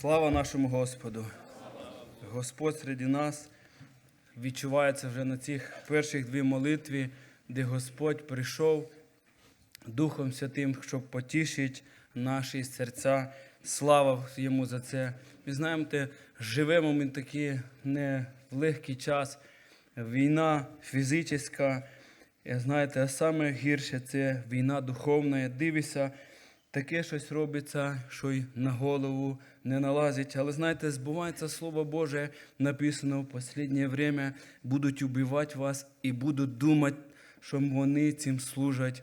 Слава нашому Господу! Господь серед нас відчувається вже на цих перших дві молитві, де Господь прийшов Духом Святим, щоб потішити наші серця. Слава йому за це. Ми знаємо, те, живемо ми такі не в легкий час. Війна фізична, знаєте, а саме гірше це війна духовна. Дивися, таке щось робиться, що й на голову не налазить. Але знаєте, збувається Слово Боже, написано в останнє время, будуть убивати вас і будуть думати, що вони цим служать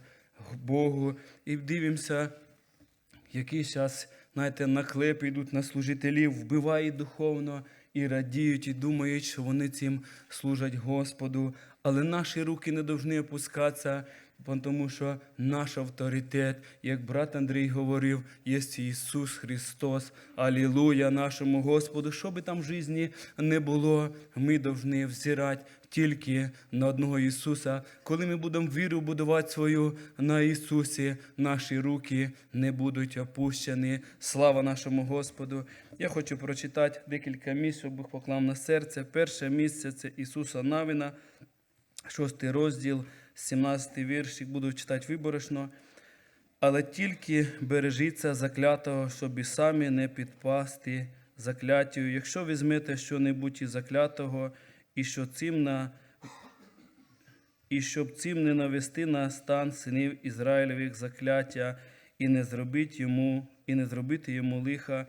Богу. І дивимося, які зараз, знаєте, наклепи йдуть на служителів, вбивають духовно і радіють, і думають, що вони цим служать Господу. Але наші руки не повинні опускатися, тому що наш авторитет, як брат Андрій говорив, є Ісус Христос. Алілуя нашому Господу. Що би там в житті не було, ми повинні взирати тільки на одного Ісуса. Коли ми будемо віру будувати свою на Ісусі, наші руки не будуть опущені. Слава нашому Господу. Я хочу прочитати декілька місць, щоб Бог поклав на серце. Перше місце це Ісуса Навина, шостий розділ, 17 віршик. Буду читати виборочно. Але тільки бережіться заклятого, щоб і самі не підпасти закляттю. Якщо візьмете що-небудь із заклятого, і що цим на і щоб цим не навести на стан синів Ізраїлевих закляття, і не зробити йому, і не зробити йому лиха.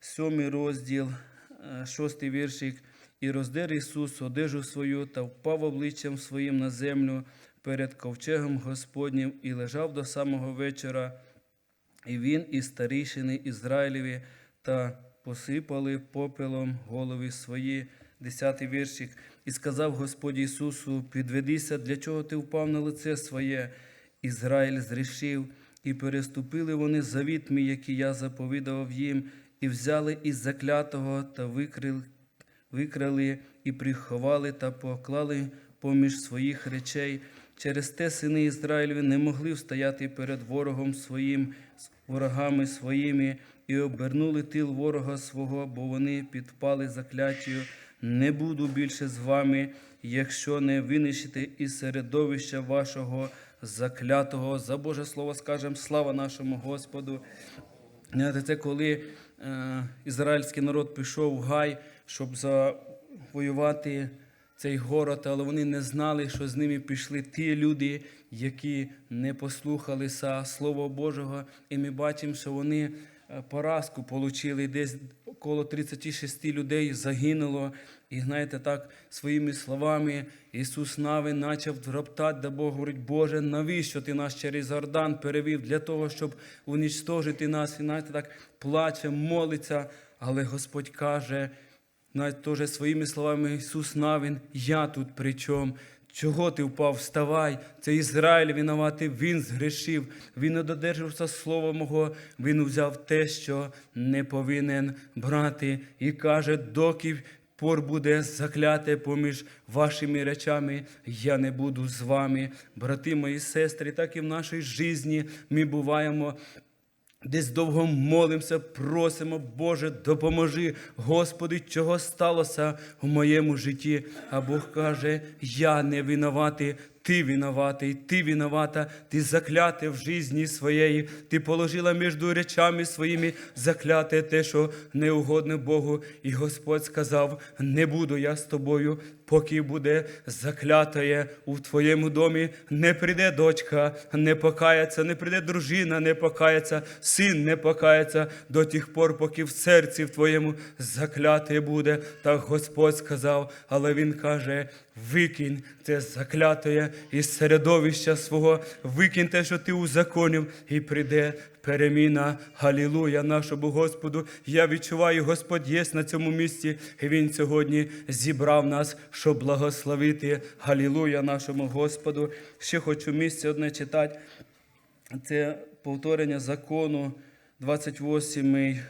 Сьомий розділ, е, шостий віршик. І роздер Ісус одежу свою та впав обличчям своїм на землю перед ковчегом Господнім і лежав до самого вечора. І він і старішини Ізраїлеві та посипали попелом голови свої. Десятий віршик. І сказав Господь Ісусу: Підведися, для чого ти впав на лице своє. Ізраїль зрішив, і переступили вони завіт мій, який я заповідав їм, і взяли із заклятого та викрили, викрали і приховали та поклали поміж своїх речей. Через те сини Ізраїлеві не могли встояти перед ворогом своїм, ворогами своїми, і обернули тил ворога свого, бо вони підпали закляттю. Не буду більше з вами, якщо не винищите із середовища вашого заклятого. За Боже Слово скажемо слава нашому Господу. Це коли е, ізраїльський народ пішов в гай, щоб завоювати цей город, але вони не знали, що з ними пішли ті люди, які не послухалися Слова Божого. І ми бачимо, що вони е, поразку отримали. Десь коло 36 людей загинуло. І знаєте, так своїми словами Ісус Навин почав роптати, да Бог говорить, Боже, навіщо ти нас через Ордан перевів для того, щоб унічтожити нас? І знаєте, так плаче, молиться, але Господь каже, навіть теж своїми словами Ісус Навин, я тут при чому? Чого ти впав? Вставай, це Ізраїль винуватий, він згрішив, він не додержався слова мого, він взяв те, що не повинен брати, і каже, доки пор буде закляте поміж вашими речами, я не буду з вами. Брати мої сестри, так і в нашій житті ми буваємо. Десь довго молимося, просимо, Боже, допоможи, Господи, чого сталося в моєму житті. А Бог каже: Я не винуватий, ти винуватий, ти виновата, ти закляте в житті своєї, ти положила між речами своїми закляте те, що не угодне Богу. І Господь сказав: Не буду я з тобою, поки буде заклятає у твоєму домі. Не прийде дочка, не покається, не прийде дружина, не покається, син не покається до тих пор, поки в серці в твоєму закляте буде. Так Господь сказав, але Він каже. Викинь це заклятое із середовища свого, викинь те, що ти узаконив, і прийде переміна. Галілуя нашому Господу. Я відчуваю, Господь є на цьому місці, і Він сьогодні зібрав нас, щоб благословити. Галілуя нашому Господу. Ще хочу місце одне читати. Це повторення закону, 28 е,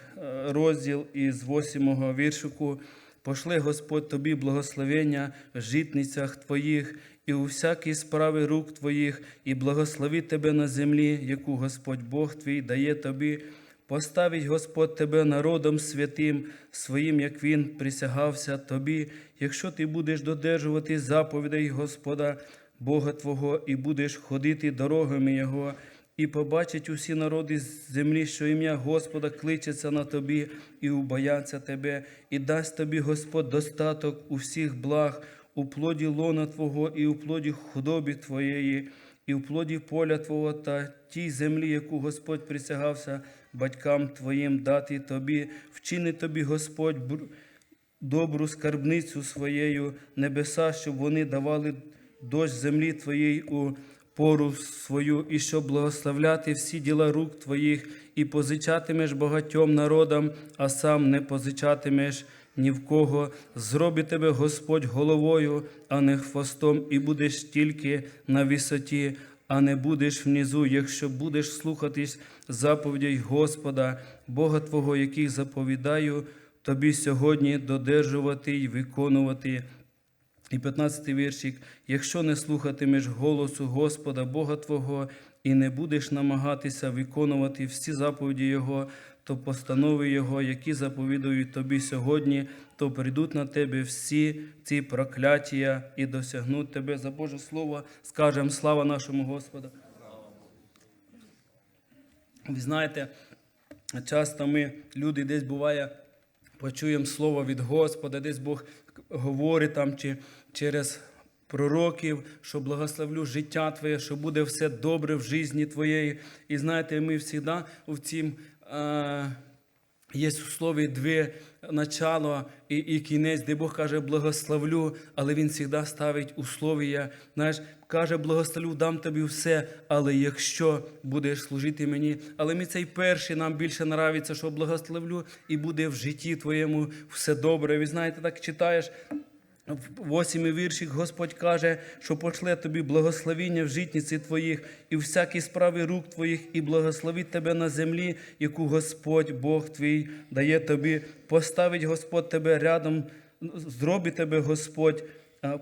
розділ із 8 віршику. Пошли Господь тобі благословення в житницях твоїх і у всякій справі рук твоїх, і благослови тебе на землі, яку Господь Бог твій дає тобі. Поставить Господь тебе народом святим своїм, як Він присягався тобі, якщо ти будеш додержувати заповідей Господа, Бога Твого, і будеш ходити дорогами Його, і побачать усі народи з землі, що ім'я Господа кличеться на тобі, і убояться тебе, і дасть тобі Господь достаток у всіх благ, у плоді лона Твого і у плоді худобі Твоєї, і у плоді поля Твого та тій землі, яку Господь присягався батькам Твоїм дати тобі, вчини тобі Господь добру скарбницю своєю небеса, щоб вони давали дощ землі Твоїй у пору свою, і щоб благословляти всі діла рук Твоїх, і позичатимеш багатьом народам, а сам не позичатимеш ні в кого. Зробить тебе Господь головою, а не хвостом, і будеш тільки на висоті, а не будеш внизу, якщо будеш слухатись заповідей Господа, Бога Твого, яких заповідаю тобі сьогодні додержувати й виконувати. І 15 віршик. Якщо не слухатимеш голосу Господа Бога Твого і не будеш намагатися виконувати всі заповіді Його, то постанови Його, які заповідують тобі сьогодні, то прийдуть на тебе всі ці прокляття і досягнуть тебе за Боже Слово. Скажемо слава нашому Господу. Ви знаєте, часто ми, люди, десь буває, почуємо слово від Господа, десь Бог говорить там чи через пророків, що благословлю життя Твоє, що буде все добре в житті Твоєї. І знаєте, ми завжди в цім. Е- Є у слові дві начало і, і кінець, де Бог каже благословлю, але Він завжди ставить условія. Знаєш, каже, благословлю, дам тобі все, але якщо будеш служити мені. Але ми цей перший нам більше нравиться, що благословлю, і буде в житті твоєму все добре. Ви знаєте, так читаєш. В восьмий віршик Господь каже, що пошле тобі благословіння в житниці твоїх і всякі справи рук твоїх, і благословить тебе на землі, яку Господь Бог твій дає тобі. Поставить Господь тебе рядом, зробить тебе Господь.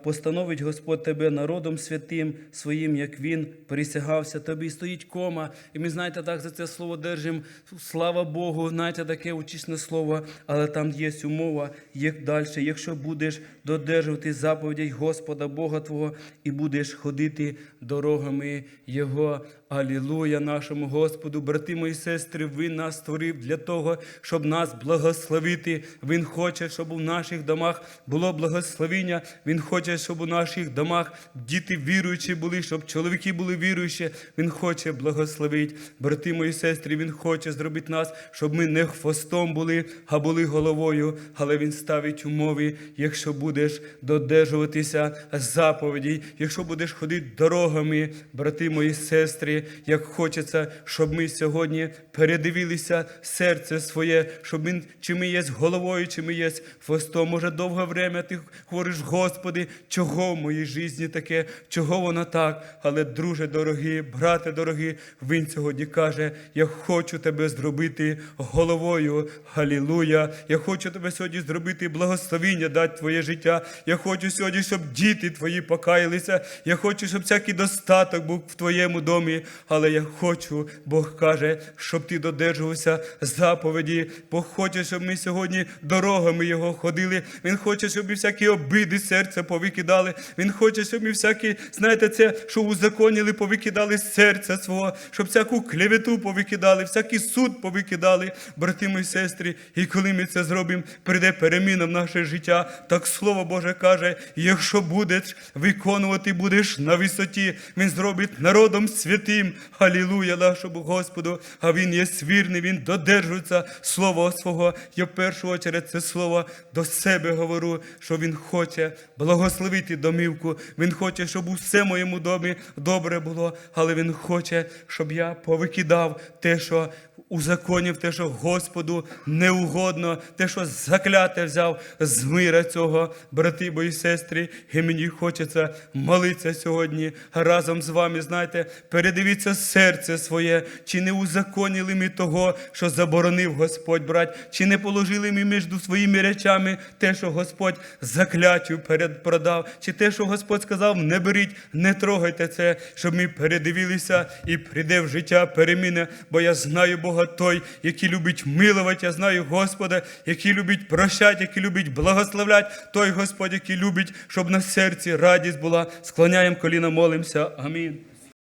Постановить Господь тебе народом святим своїм, як Він присягався тобі. Стоїть кома, і ми знаєте, так за це слово держимо. Слава Богу, знаєте, таке учисне слово, але там є умова, як далі. Якщо будеш додержувати заповідей Господа Бога Твого і будеш ходити дорогами Його. Алілуя нашому Господу, брати мої сестри, Він нас створив для того, щоб нас благословити. Він хоче, щоб у наших домах було благословіння. Він хоче, щоб у наших домах діти віруючі були, щоб чоловіки були віруючі. Він хоче благословити. Брати мої сестри, Він хоче зробити нас, щоб ми не хвостом були, а були головою. Але Він ставить умови, якщо будеш додержуватися заповідей, якщо будеш ходити дорогами, брати мої сестри, як хочеться, щоб ми сьогодні передивилися серце своє, щоб ми, чи ми є головою, чи ми є хвостом. Може, довге время ти говориш, Господи, чого в моїй житті таке, чого воно так. Але, друже дорогий, брате дорогий, він сьогодні каже: Я хочу тебе зробити головою. Галілуя! Я хочу тебе сьогодні зробити благословіння, дати твоє життя. Я хочу сьогодні, щоб діти твої покаялися. Я хочу, щоб всякий достаток був в твоєму домі. Але я хочу, Бог каже, щоб ти додержувався заповіді. Бог хоче, щоб ми сьогодні дорогами Його ходили. Він хоче, щоб ми всякі обиди серця повикидали. Він хоче, щоб ми всякі, знаєте, це, що узаконили, повикидали з серця свого, щоб всяку клевету повикидали, всякий суд повикидали, брати мої сестри. І коли ми це зробимо, прийде переміна в наше життя. Так слово Боже каже: якщо будеш виконувати, будеш на висоті, він зробить народом святим. Алілуя нашому Господу. А Він є вірний, Він додержується слова свого. Я в першу чергу це слово до себе говорю, що Він хоче благословити домівку. Він хоче, щоб усе в моєму домі добре було, але Він хоче, щоб я повикидав те, що узаконив те, що Господу не угодно, те, що закляте взяв з мира цього, брати мої сестри, і мені хочеться молитися сьогодні разом з вами. Знаєте, передивіться серце своє, чи не узаконили ми того, що заборонив Господь брать, чи не положили ми між своїми речами те, що Господь заклятів перед, продав, чи те, що Господь сказав, не беріть, не трогайте це, щоб ми передивилися і прийде в життя переміна. бо я знаю Бога той, який любить милувати, я знаю Господа, який любить прощати, який любить благословляти, той Господь, який любить, щоб на серці радість була. Склоняємо коліна, молимося. Амінь.